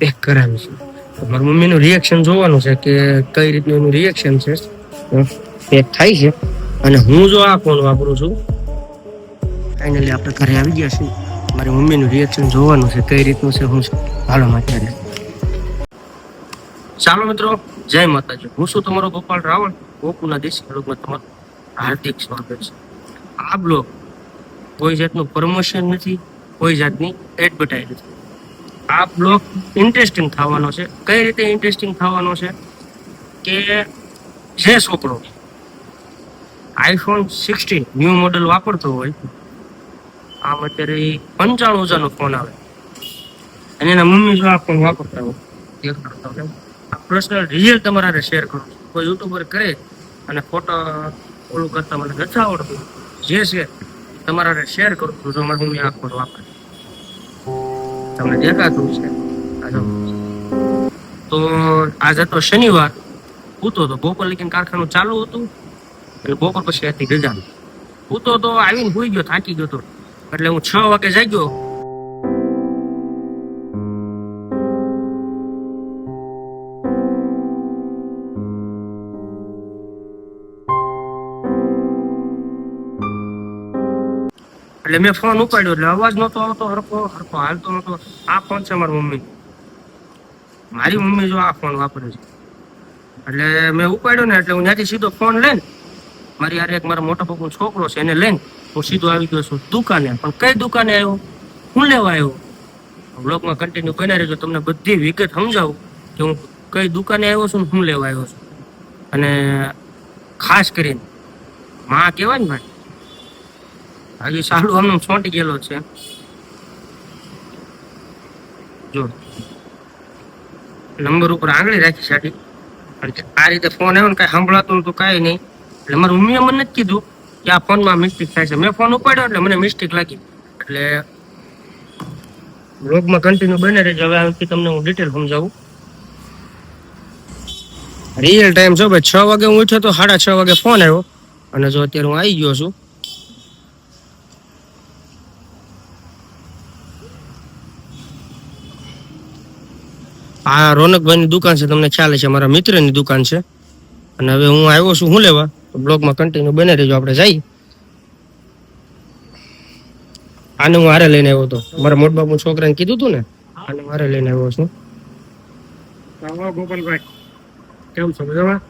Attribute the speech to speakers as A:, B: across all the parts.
A: Pack કરાવી છે. મારી મમ્મીનું રિએક્શન જોવાનું છે કે કઈ રીતનું એનું રિએક્શન છે? પેક થાય છે. અને હું જો આ ફોન વાપરું છું ફાઇનલી આપણે ઘરે આવી ગયા છીએ. મારી મમ્મીનું રિએક્શન જોવાનું છે કઈ રીતનું છે, હું હાલો અત્યારે ચાલો મિત્રો, જય માતાજી. હું છું તમારો ગોપાલ રાવળ ગોકુના દેશી બ્લોગમાં તમારું હાર્દિક સ્વાગત છે. આ બ્લોગ કોઈ જાતનું પ્રમોશન નથી, કોઈ જાતની એડવર્ટાઇઝ નથી. આ બ્લોગ ઇન્ટરેસ્ટિંગ થવાનો છે. કઈ રીતે ઇન્ટરેસ્ટિંગ થવાનો છે કે જે છોકરો આઈફોન સિક્સટીન ન્યૂ મોડલ વાપરતો હોય, આમ અત્યારે પંચાણું હજારનો ફોન આવે. અને એના મમ્મી જો આ ફોન વાપરતા હોય આ પર્સનલ રિયલ તમારે શેર કરો કોઈ યુટ્યુબર કરે અને ફોટો ઓલું કરતા મને નથી આવડતું. જે છે, તમારા શેર કરું જો મારી મમ્મી આ ફોન વાપરે. તમને દેખાતું છે. તો આજ હતો શનિવાર. પૂતો તો બપોર લગીને કારખાનું ચાલુ હતું. એટલે બપોર પછી હતી રજા પૂતો તો આવીને ભૂઈ ગયો, થાકી ગયો તો. એટલે હું છ વાગે જાગ્યો. એટલે મેં ફોન ઉપાડ્યો એટલે અવાજ નતો આવતો હરકો હરકો હાલતો નતો આ ફોન છે મારી મમ્મી. મારી મમ્મી જો આ ફોન વાપરે છે. એટલે મેં ઉપાડ્યો ને એટલે હું ત્યાંથી સીધો ફોન લઈને, મારી યાર એક મારા મોટા પપ્પાનો છોકરો છે એને લઈને હું સીધો આવી ગયો છું દુકાને. પણ કઈ દુકાને આવ્યો? હું લેવા આવ્યો? બ્લોગમાં કન્ટિન્યુ બના રહેજો, તમને બધી વિગત સમજાવું કે હું કઈ દુકાને આવ્યો છું હું લેવા આવ્યો છું. અને ખાસ કરીને, માં કહેવાય ને ભાઈ હજી સાલું આમનું છોંટી ગયેલો છે. જો. નંબર ઉપર આંગળી રાખી સાડી. આ રીતે ફોન આવ્યો ને કાંઈ સંભળાતું નતું કાંઈ નહીં. એટલે મારી મમ્મીએ મને નથી કીધું કે આ ફોનમાં મિસ્ટેક થાય છે. મેં ફોન ઉપાડ્યો એટલે મને મિસ્ટેક લાગી. એટલે બ્લોગમાં કન્ટિન્યુ બને રહેજો. હવે આનાથી તમને હું ડિટેલ સમજાવું. રિયલ ટાઈમ જો ભાઈ છ વાગે હું ઉઠ્યો તો સાડા છ વાગે ફોન આવ્યો. અને જો અત્યારે હું આવી ગયો છું આ રોનકભાઈની દુકાન છે તમને ખ્યાલ છે મારા મિત્રની દુકાન છે. અને હવે હું આવ્યો છું હું લેવા? તો બ્લોગમાં કન્ટિન્યુ બને રહેજો આપણે જઈએ આને હું હારે લઈને આવ્યો હતો. મારા મોટ બાપુ છોકરાને કીધું હતું ને આને હારે લઈને આવ્યો છું. કેમ છો મજામાં?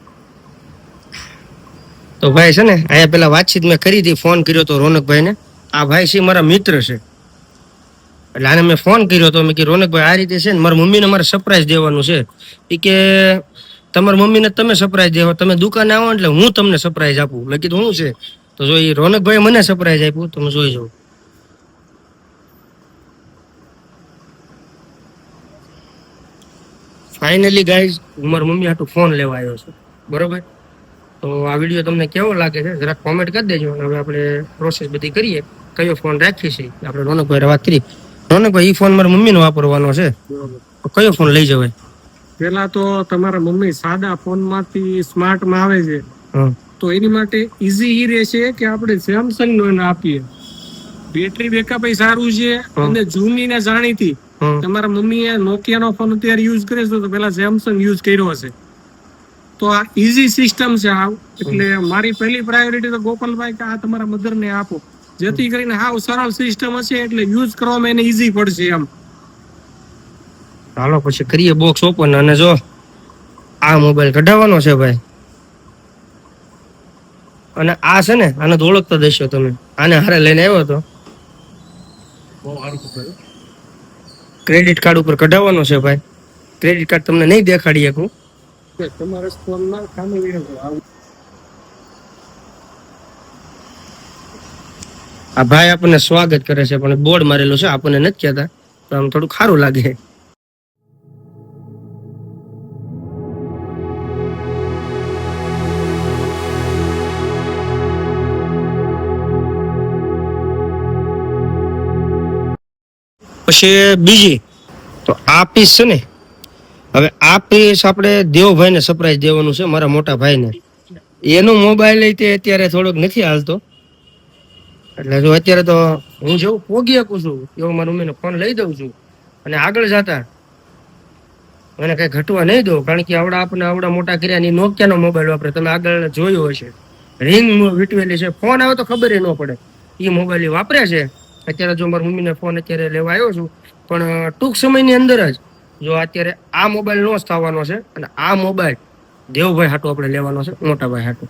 A: તો ભાઈ છે ને અહીંયા પેલા વાતચીત મેં કરી હતી ફોન કર્યો તો રોનકભાઈને. આ ભાઈ છે મારા મિત્ર છે. એટલે આને મેં ફોન કર્યો હતો મેં કે રોનકભાઈ, આ રીતે છે ને મારા મમ્મીને મારે સરપ્રાઈઝ દેવાનું છે. એ કે, તમારા મમ્મીને તમે સરપ્રાઈઝ દેવો, તમે દુકાને આવો એટલે હું તમને સરપ્રાઈઝ આપું. મેં કીધું, શું છે? તો જો એ રોનકભાઈ મને સરપ્રાઈઝ આપ્યું તમે જોઈ જાઓ ફાઇનલી ગાઈઝ હું મારા મમ્મી હાટું ફોન લેવા આવ્યો છું. બરોબર? તો આ વીડિયો તમને કેવો લાગે છે? જરાક કોમેન્ટ કરી દેજો અને હવે આપણે પ્રોસેસ બધી કરીએ. કયો ફોન રાખીએ છીએ આપણે રોનકભાઈ વાત કરી. રોનકભાઈ એ ફોન મારા મમ્મીનો વાપરવાનો છે. કયો ફોન લઈ જવાય?
B: પેલા તો તમારા મમ્મી સાદા ફોનમાંથી સ્માર્ટ આવે છે. તો એની માટે ઈઝી ઈ રહેશે કે આપણે સેમસંગ નો એને આપીએ. બેટરી બેકઅપ સારું છે અને જૂની ને જાણીતી. તમારા મમ્મીએ નોકિયા નો ફોન અત્યારે યુઝ કરે છે તો પેલા સેમસંગ યુઝ કર્યો હશે. તો આ ઈઝી સિસ્ટમ છે આ. એટલે મારી પહેલી પ્રાયોરિટી તો ગોપાલભાઈ કે આ તમારા મધર ને આપો. જેથી કરીને હાવ સરળ સિસ્ટમ હશે એટલે યુઝ કરવામાં એને ઈઝી પડશે એમ.
A: ચાલો પછી કરીએ બોક્સ ઓપન અને જો આ મોબાઈલ કઢાવવાનો છે ભાઈ. અને આ છે ને આને તો ઓળખતા દેશો તમે. આને હારે લઈને આવ્યો હતો. ક્રેડિટ કાર્ડ ઉપર કઢાવવાનો છે ભાઈ. ક્રેડિટ કાર્ડ તમને નહીં દેખાડી શકું.
B: તમારા ફોનમાં કામે
A: આ ભાઈ આપણને સ્વાગત કરે છે, પણ બોર્ડ મારેલું છે, આપણને નથી કહેતા. તો આમ થોડું ખારું લાગે. પછી બીજી, તો આ પીસ છે ને, હવે આ પીસ આપણે દેવભાઈને સરપ્રાઈઝ દેવાનું છે, મારા મોટા ભાઈને. એનો મોબાઈલ તે અત્યારે થોડોક નથી હાલતો. એટલે જો અત્યારે તો હું જેવું પોગી શકું છું, એવો મારા મમ્મીને ફોન લઈ દઉં છું. અને આગળ જતા મને કઈ ઘટવા નહીં દો, કારણ કે આવડા આપણે આવડા મોટા કર્યા ની નોકિયાનો મોબાઈલ વાપરે. તમે આગળ જોયો હશે. રિંગ વીટવેલી છે. ફોન આવે તો ખબર ન પડે. એ મોબાઈલ વાપરે છે. અત્યારે જો મારા મમ્મીને ફોન અત્યારે લેવા આવ્યો છું, પણ ટૂંક સમયની અંદર જ જો અત્યારે આ મોબાઈલ નો જ થવાનો છે અને આ મોબાઈલ દેવભાઈ હાટુ આપણે લેવાનો છે, મોટાભાઈ હાટુ.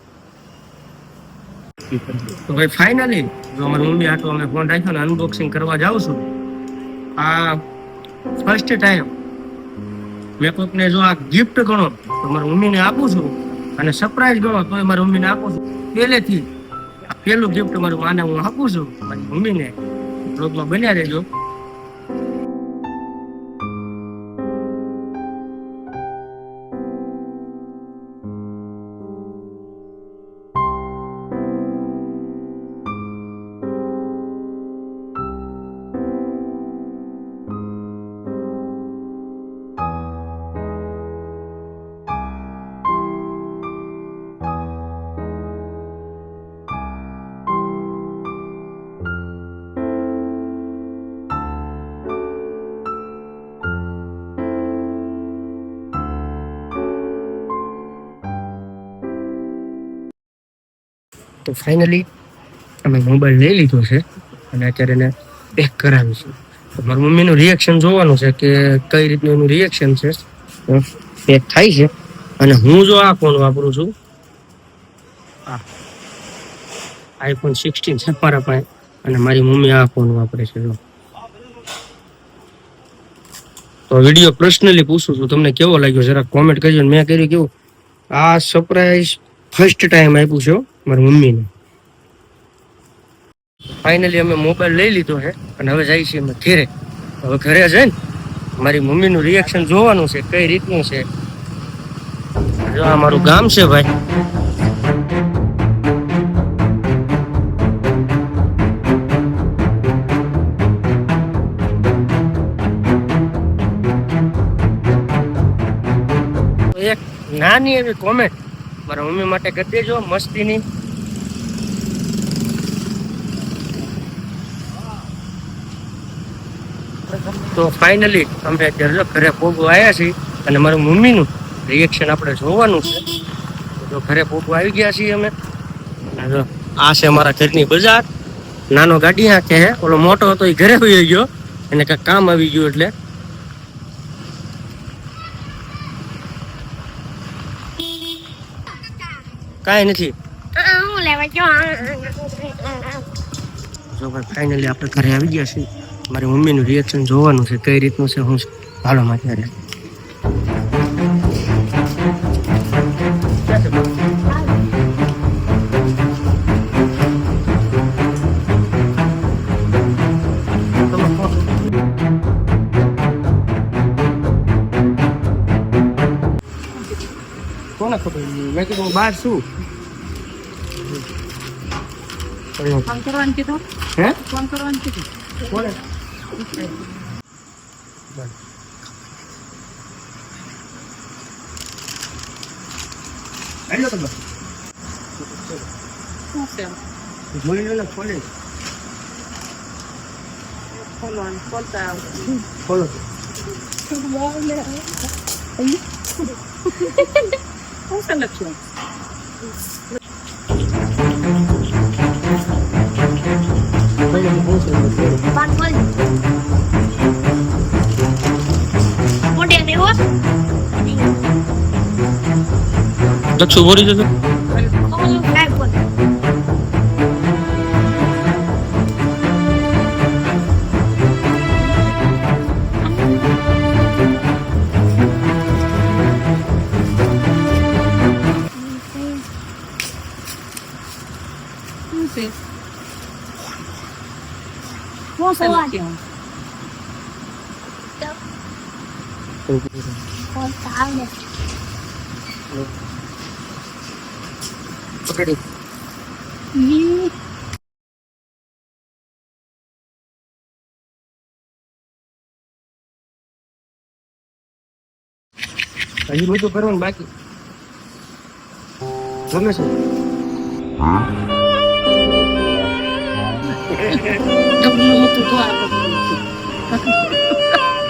A: તો ભાઈ ફાઇનલી જો અમારી મમ્મી તો અમે ફોન રાખ્યો ને અનબોક્સિંગ કરવા જાઉં છું, આ ફર્સ્ટ ટાઈમ મેં કોઈકને જો આ ગિફ્ટ ગણો, તો મારી મમ્મીને આપું છું અને સરપ્રાઈઝ ગણો તો મારી મમ્મીને આપું છું. પહેલેથી પહેલું ગિફ્ટ મારી માને હું આપું છું, મારી મમ્મીને. બ્લોગમાં બન્યા રહેજો. તો ફાઇનલી અમે મોબાઈલ લઈ લીધો છે અને અત્યારે એને પેક કરાવીશું. તો મારી મમ્મીનું રિએક્શન જોવાનું છે કે કઈ રીતનું એનું રિએક્શન છે? પેક થાય છે. અને હું જો આ ફોન વાપરું છું આઈફોન સિક્સટીન છે મારા પાસે. અને મારી મમ્મી આ ફોન વાપરે છે, જો. તો વીડિયો પર્સનલી પૂછું છું, તમને કેવો લાગ્યો? જરા કોમેન્ટ કરજો મેં કર્યું કેવું? આ સરપ્રાઈઝ ફર્સ્ટ ટાઈમ આપ્યું છે મારી મમ્મીને. ફાઇનલી અમે મોબાઈલ લઈ લીધો છે અને હવે જઈએ છીએ અમે ઘેરે. હવે ઘરે જઈને મારી મમ્મીનું રિએક્શન જોવાનું છે કઈ રીતનું છે. જો આ મારું ગામ છે ભાઈ. એક નાની એવી કોમેન્ટ મારા મમ્મી માટે કરી દેજો મસ્તીની. તો ફાઇનલી અમે અત્યારે ઘરે પોગો આવ્યા છીએ અને મારા મમ્મીનું રિએક્શન આપણે જોવાનું છે. તો ઘરે પોગો આવી ગયા છીએ અમે. આ છે અમારા ઘરની બજાર. નાનો ગાડી આ કે ઓલો મોટો હતો, એ ઘરે હોઈ ગયો. એને કાંઈક કામ આવી ગયું એટલે કાંઈ નથી.
C: જો
A: ભાઈ ફાઇનલી આપણે ઘરે આવી ગયા છીએ. મારી મમ્મીનું રિએક્શન જોવાનું છે કઈ રીતનું છે હું. હાલો માં ત્યારે કોને ખબર મેં કીધું હું બહાર છું
C: ફોન કરવાનું કીધું
A: હે
C: ફોન કરવાનું કીધું
A: કોને હેલો તમે
C: શું છે
A: જોઈ લો ને ખોલે
C: ખોલવાનું ખોલતા આવડે
A: ખોલો
C: શું છે લખ્યું
A: દક્ષુ ભરી જતો
C: છે લખ્યું
A: પકડી હજી બધું કરવાનું બાકી. ગમે છે.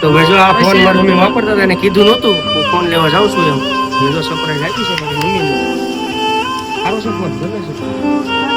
C: તો
A: જો આ ફોન મારી મમ્મી વાપરતા હતા એને કીધું નહોતું. હું ફોન લેવા જાઉં છું એમ. મેં તો સરપ્રાઈઝ આપી છે મારી મમ્મીને. સારો છે ફોન ગમે છે